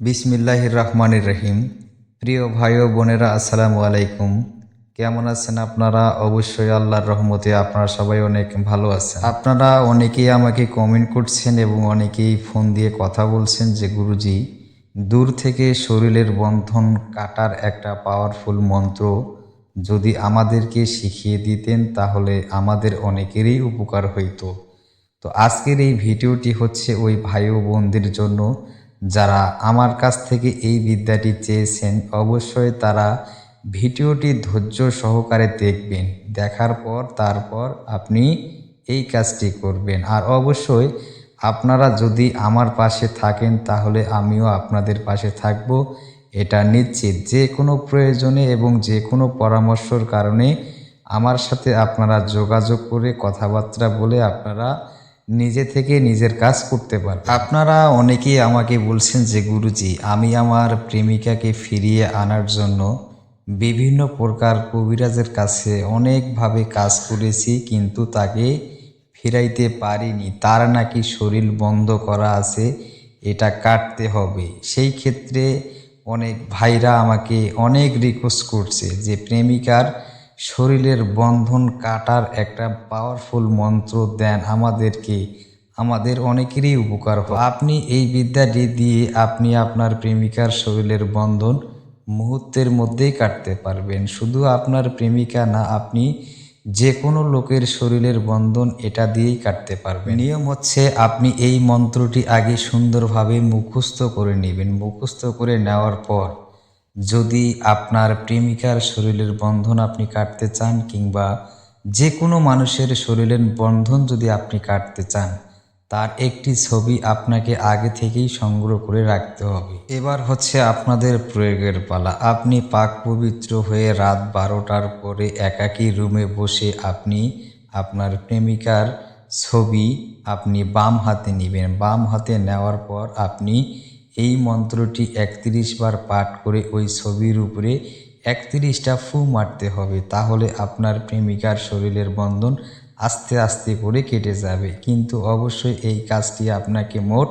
বিসমিল্লাহির রহমানির রহিম প্রিয় ভাই ও বোনেরা, আসসালামু আলাইকুম। কেমন আছেন আপনারা? অবশ্যই আল্লাহর রহমতে আপনারা সবাই অনেক ভালো আছেন। আপনারা অনেকেই আমাকে কমেন্ট করছেন এবং অনেকেই ফোন দিয়ে কথা বলছেন যে, গুরুজি, দূর থেকে শরীরের বন্ধন কাটার একটা পাওয়ারফুল মন্ত্র যদি আমাদেরকে শিখিয়ে দিতেন, তাহলে আমাদের অনেকেরই উপকার হইতো। তো আজকের এই ভিডিওটি হচ্ছে ওই ভাই ও বোনদের জন্য যারা আমার কাছ থেকে এই বিদ্যাটি চেয়েছেন অবশ্যই তারা ভিডিওটি ধৈর্য সহকারে দেখবেন। দেখার পর তারপর আপনি এই কাজটি করবেন। আর অবশ্যই আপনারা যদি আমার পাশে থাকেন তাহলে আমিও আপনাদের পাশে থাকব। এটা নিশ্চিত। যে কোনো প্রয়োজনে এবং যে কোনো পরামর্শর কারণে আমার সাথে আপনারা যোগাযোগ করে কথাবার্তা বলে আপনারা নিজে থেকে নিজের কাজ করতে পারবেন আপনারা অনেকেই আমাকে বলছেন যে, গুরুজি, আমি আমার প্রেমিকাকে ফিরিয়ে আনার জন্য বিভিন্ন প্রকার কবিরাজের কাছে অনেকভাবে কাজ করেছি, কিন্তু তাকে ফিরাইতে পারিনি। তার নাকি শরীর বন্ধ করা আছে, এটা কাটতে হবে। সেই ক্ষেত্রে অনেক ভাইরা আমাকে অনেক রিকোয়েস্ট করছে যে, প্রেমিকার শরীরের বন্ধন কাটার একটা পাওয়ারফুল মন্ত্র দেন আমাদেরকে। আমাদের অনেকেরই উপকার হয়। আপনি এই বিদ্যাটি দিয়ে আপনি আপনার প্রেমিকার শরীরের বন্ধন মুহূর্তের মধ্যেই কাটতে পারবেন। শুধু আপনার প্রেমিকা না, আপনি যে কোনো লোকের শরীরের বন্ধন এটা দিয়েই কাটতে পারবেন। নিয়ম হচ্ছে আপনি এই মন্ত্রটি আগে সুন্দরভাবে মুখস্থ করে নেবেন। মুখস্থ করে নেওয়ার পর যদি আপনার প্রেমিকার শরীরের বন্ধন আপনি কাটতে চান কিংবা যে কোনো মানুষের শরীরের বন্ধন যদি আপনি কাটতে চান, তার একটি ছবি আপনাকে আগে থেকেই সংগ্রহ করে রাখতে হবে। এবার হচ্ছে আপনাদের প্রয়োগের পালা। আপনি পাক পবিত্র হয়ে রাত বারোটার পরে একাকী রুমে বসে আপনি আপনার প্রেমিকার ছবি আপনি বাম হাতে নেবেন। বাম হাতে নেওয়ার পর আপনি এই মন্ত্রটি একত্রিশ বার পাঠ করে ওই ছবির উপরে একত্রিশটা ফু মারতে হবে, তাহলে আপনার প্রেমিকার শরীরের বন্ধন আস্তে আস্তে করে কেটে যাবে। কিন্তু অবশ্যই এই কাজটি আপনাকে মোট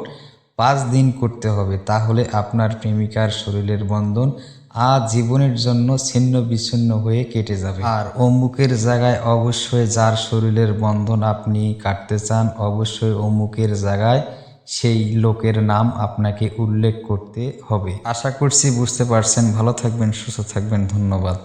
পাঁচ দিন করতে হবে, তাহলে আপনার প্রেমিকার শরীরের বন্ধন আজ জীবনের জন্য ছিন্ন বিচ্ছিন্ন হয়ে কেটে যাবে। আর অমুকের জায়গায় অবশ্যই যার শরীরের বন্ধন আপনি কাটতে চান, অবশ্যই অমুকের জায়গায় সেই লোকের নাম আপনাকে উল্লেখ করতে হবে। আশা করছি বুঝতে পারছেন। ভালো থাকবেন, সুস্থ থাকবেন। ধন্যবাদ।